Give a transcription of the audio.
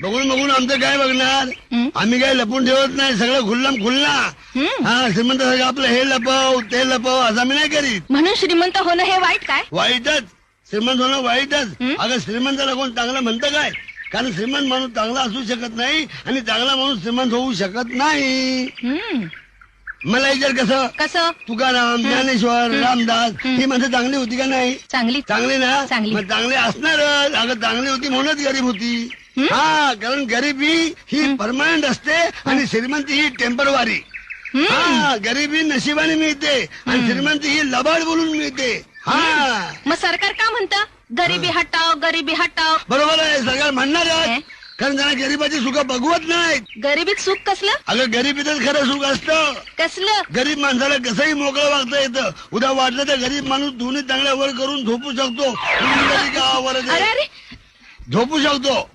बघून बघून आमचं काय बघणार? आम्ही काय लपून ठेवत नाही सगळं खुल्लम खुल्ला हं. श्रीमंत सगळं आपलं हे लपव ते लपव असं आम्ही नाही करीत म्हणून श्रीमंत होणं हे वाईट काय वाईटच श्रीमंत होणं वाईटच? अगं श्रीमंताला कोण चांगलं म्हणतं काय कारण श्रीमंत माणूस चांगला असू शकत नाही आणि चांगला माणूस श्रीमंत होऊ शकत नाही. मला विचार कसं? कसं? तुकाराम ज्ञानेश्वर रामदास ही माणसं चांगली होती का नाही? चांगली. चांगली ना? चांगली. मग चांगली असणारच. अगं चांगली होती म्हणूनच गरीब होती. हं? कारण गरिबी ही परमनंट असते आणि श्रीमंती ही टेम्परवारी. हं. गरिबी नशिबाने मिळते आणि श्रीमंती ही लबाड बोलून मिळते. हा. मग सरकार का म्हणतं? गरिबी हटाव गरिबी हटाव बरोबर आहे सरकार म्हणणार? कारण त्यांना गरिबाची सुख बघवत नाहीत. गरिबीत सुख कसलं? अगं गरिबीतच खरं सुख असतं. कसलं? गरीब माणसाला कसंही मोकळं वागता येतं. उद्या वाटलं तर गरीब माणूस दोन्ही चांगल्या वर करून झोपू शकतो. अरे अरे. झोपू शकतो.